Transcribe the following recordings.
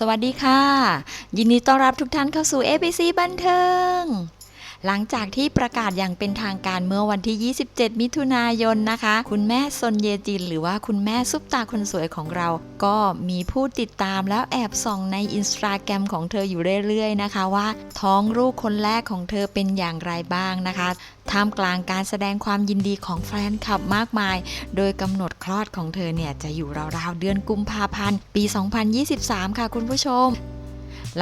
สวัสดีค่ะ ยินดีต้อนรับทุกท่านเข้าสู่ ABC บันเทิง หลังจากที่ประกาศอย่างเป็นทางการเมื่อวันที่ 27 มิถุนายนนะคะ คุณแม่ซนเยจิน หรือว่าคุณแม่ซุปตาคนสวยของเรา ก็มีผู้ติดตามแล้วแอบส่องในอินสตาแกรมของเธออยู่เรื่อยๆนะคะว่า ท้องลูกคนแรกของเธอเป็นอย่างไรบ้างนะคะท่ามกลางการแสดงความยินดีของแฟนคลับมากมาย โดยกำหนดคลอดของเธอเนี่ยจะอยู่ราวๆเดือนกุมภาพันธ์ ปี 2023 ค่ะคุณผู้ชม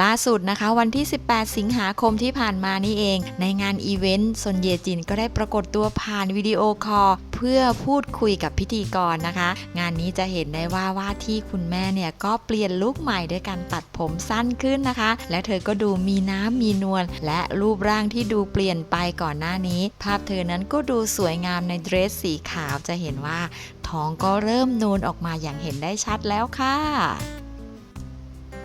ล่าสุดนะคะวันที่ 18 สิงหาคมที่ผ่านมานี่เอง ในงานอีเวนต์ซนเยจินก็ได้ปรากฏตัวผ่านวิดีโอคอลเพื่อพูดคุยกับพิธีกรนะคะ งานนี้จะเห็นได้ว่าว่าที่คุณแม่เนี่ยก็เปลี่ยนลุคใหม่ด้วยการตัดผมสั้นขึ้นนะคะ และเธอก็ดูมีน้ำมีนวลและรูปร่างที่ดูเปลี่ยนไปก่อนหน้านี้ ภาพเธอนั้นก็ดูสวยงามในเดรสสีขาวจะเห็นว่าท้องก็เริ่มนูนออกมาอย่างเห็นได้ชัดแล้วค่ะ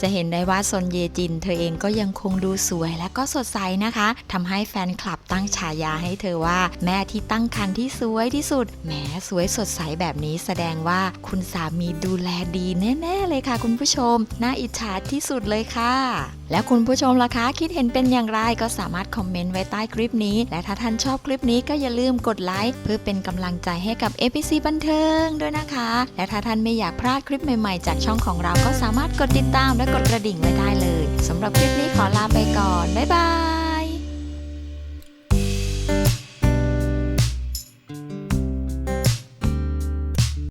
จะเห็นได้ว่าซนเยจิน เธอเองก็ยังคงดูสวยและก็สดใสนะคะทำให้แฟนคลับตั้งฉายาให้เธอว่า แม่ที่ตั้งครรภ์ที่สวยที่สุด แหมสวยสดใสแบบนี้แสดงว่าคุณสามีดูแลดีแน่ ๆ เลยค่ะคุณผู้ชม น่าอิจฉาที่สุดเลยค่ะ แล้วคุณผู้ชมล่ะคะ คิดเห็นเป็นอย่างไรก็สามารถคอมเมนต์ไว้ใต้คลิปนี้ และถ้าท่านชอบคลิปนี้ก็อย่าลืมกดไลค์เพื่อเป็นกำลังใจให้กับ APC บันเทิงด้วยนะคะ และถ้าท่านไม่อยากพลาดคลิปใหม่ๆ จากช่องของเราก็สามารถกดติดตามและกดกระดิ่งไว้ได้เลยสำหรับคลิปนี้ขอลาไปก่อนบ๊ายบาย